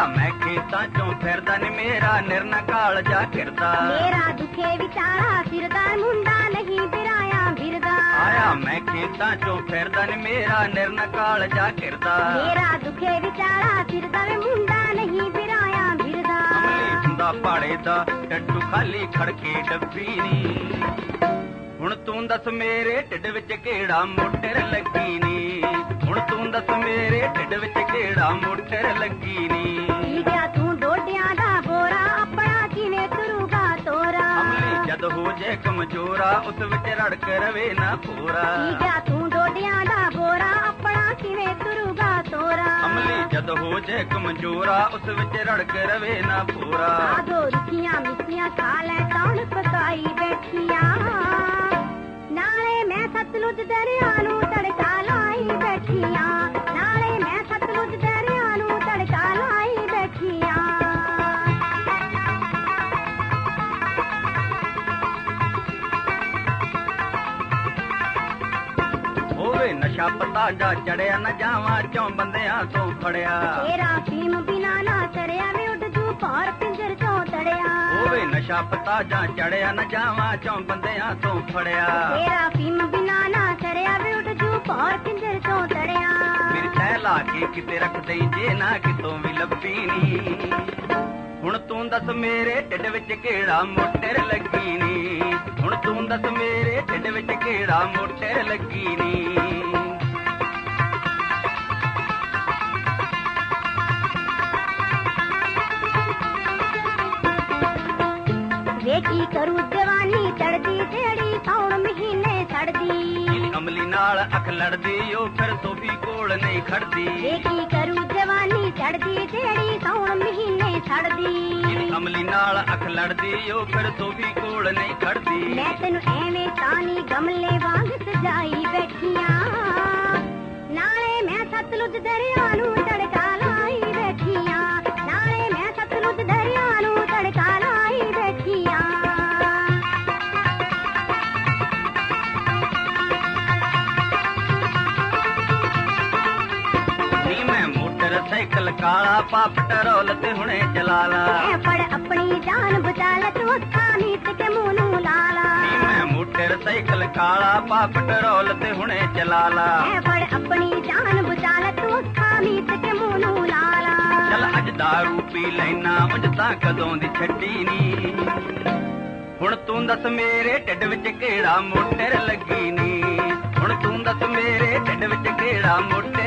ਆਇਆ ਮੈਂ ਖੇਤਾਂ ਚੋਂ ਫਿਰਦਾ ਨੀ ਮੇਰਾ ਨਿਰਨ ਕਾਲ ਜਾ ਫਿਰਦਾ ਮੇਰਾ ਦੁਖੇ ਵਿਚਾਰਾ ਸਿਰਦਾਰ ਮੁੰਡਾ ਨਹੀਂ ਬਿਰਾਇਆ ਫਿਰਦਾ ਆਇਆ ਮੈਂ ਖੇਤਾਂ ਚੋਂ ਫਿਰਦਾ ਨੀ ਮੇਰਾ ਨਿਰਨ ਕਾਲ ਜਾ ਫਿਰਦਾ ਮੇਰਾ ਦੁਖੇ ਵਿਚਾਰਾ ਸਿਰਦਾਰ ਮੁੰਡਾ ਨਹੀਂ ਬਿਰਾਇਆ ਫਿਰਦਾ ਅਮਲੀ ਹੁੰਦਾ ਪਾੜੇ ਦਾ ਟੱਟੂ ਖਾਲੀ ਖੜਕੇ ਡੱਬੀ ਨੀ। ਹੁਣ ਤੂੰ ਦੱਸ ਮੇਰੇ ਢਿੱਡ ਵਿੱਚ ਕਿਹੜਾ ਮੋਟਰ ਲੱਗੀ ਨੀ? ਹੁਣ ਤੂੰ ਦੱਸ ਮੇਰੇ ਢਿੱਡ ਵਿੱਚ ਕਿਹੜਾ ਮੋਟਰ ਲੱਗੀ ਜਦ ਹੋ ਜੇ ਕਮਜ਼ੋਰਾ ਉਸ ਵਿੱਚ ਰੜਕ ਰਵੇ ਨਾ ਪੂਰਾ। ਗਿਆ ਤੂੰ ਡੋਡਿਆਂ ਦਾ ਬੋਰਾ ਆਪਣਾ ਕਿਵੇਂ ਤੁਰੂਗਾ ਤੋਰਾ? ਅਮਲੀ ਜਦ ਹੋ ਜੇ ਕਮਜ਼ੋਰਾ ਉਸ ਵਿੱਚ ਰੜਕ ਰਵੇ ਨਾ ਪੂਰਾ। ਆਦੋ ਰੁਕੀਆਂ ਮਿੱਸੀਆਂ ਖਾ ਲੈ ਕੌਣ ਪਕਾਈ ਬੈਠੀਆਂ? ਨਾਲੇ ਮੈਂ ਸਤਲੁਜ ਦਰਿਆ ਨੂੰ ਪਤਾ ਜਾ ਚੜਿਆ ਨਾ ਜਾਵਾਂ ਚੋਂ ਬੰਦਿਆਂ ਤੋਂ ਫੜਿਆ? ਤੇਰਾ ਫੀਮ ਬਿਨਾ ਨਾ ਚੜਿਆ ਵੇ ਉੱਡ ਜੂ ਪਾਰ ਪਿੰਜਰ ਚੋਂ ਤੜਿਆ। ਹੋਵੇ ਨਸ਼ਾ ਪਤਾ ਜਾਂ ਚੜਿਆ ਨਾ ਜਾਵਾਂ ਚੋਂ ਬੰਦਿਆਂ ਤੋਂ ਫੜਿਆ? ਤੇਰਾ ਫੀਮ ਬਿਨਾ ਨਾ ਚੜਿਆ ਵੇ ਉੱਡ ਜੂ ਪਾਰ ਪਿੰਜਰ ਚੋਂ ਤੜਿਆ। ਫਿਰ ਲਾ ਕੇ ਕਿਤੇ ਰੱਖ ਦੇਈ ਜੇ ਨਾ ਕਿਤੋਂ ਵੀ ਲੱਭੀ ਨੀ। ਹੁਣ ਤੂੰ ਦੱਸ ਮੇਰੇ ਢਿੱਡ ਵਿੱਚ ਕਿਹੜਾ ਮੋਟਰ ਲੱਗੀ ਨੀ? ਹੁਣ ਤੂੰ ਦੱਸ ਮੇਰੇ ਢਿੱਡ ਵਿੱਚ ਕਿਹੜਾ ਮੋਟਰ ਲੱਗੀ ਨੀ? ਵੇ ਕੀ ਕਰੂ ਜਵਾਨੀ ਚੜਦੀ ਜਿਹੜੀ ਸੌਣ ਮਹੀਨੇ ਛੜਦੀ ਅਮਲੀ ਨਾਲ ਅੱਖ ਲੜਦੀ ਉਹ ਫਿਰ ਸੋਫੀ ਕੋਲ ਨਹੀਂ ਖੜਦੀ। ਵੇ ਕੀ ਕਰੂ ਜਵਾਨੀ ਚੜਦੀ ਜਿਹੜੀ ਸੌਣ ਮਹੀਨੇ ਛੜਦੀ ਅਮਲੀ ਨਾਲ ਅੱਖ ਲੜਦੀ ਉਹ ਫਿਰ ਸੋਫੀ ਕੋਲ ਨਹੀਂ ਖੜਦੀ। ਮੈਂ ਤੈਨੂੰ ਐਵੇਂ ਤਾਨੀ ਗਮਲੇ ਵਾਂਗ ਸਜਾਈ ਬੈਠੀਆਂ ਨਾਲੇ ਮੈਂ ਸਤਲੁਜ ਦਰਿਆ ਨੂੰ ਤੜਕਾ ਮੋਟਰਸਾਈਕਲ ਕਾਲਾ ਪਾ ਪੈਟਰੋਲ ਤੇ ਹੁਣੇ ਚਲਾ ਲਾ ਐ ਫੜ ਆਪਣੀ ਜਾਨ ਬਚਾ ਲੈ ਤੂੰ ਅੱਖਾਂ ਮੀਟ ਕੇ ਮੂੰਹ ਨੂੰ ਲਾ ਮੈਂ ਮੋਟਰਸਾਈਕਲ ਕਾਲਾ ਪਾ ਪੈਟਰੋਲ ਤੇ ਹੁਣੇ ਚਲਾ ਲਾ ਐ ਫੜ ਆਪਣੀ ਜਾਨ ਬਚਾ ਲੈ ਤੂੰ ਅੱਖਾਂ ਮੀਟ ਕੇ ਮੂੰਹ ਨੂੰ ਲਾ ਲਾ ਚੱਲ ਅੱਜ ਦਾਰੂ ਪੀ ਲੈਣਾ ਉਂਝ ਤਾਂ ਕਦੋਂ ਦੀ ਛੱਡੀ ਨੀ। ਹੁਣ ਤੂੰ ਦੱਸ ਮੇਰੇ ਢਿੱਡ ਵਿੱਚ ਕਿਹੜਾ ਮੋਟਰ ਲੱਗੀ ਨੀ। ਹੁਣ ਤੂੰ ਦੱਸ ਮੇਰੇ ਢਿੱਡ ਵਿੱਚ ਕਿਹੜਾ ਮੋਟਰ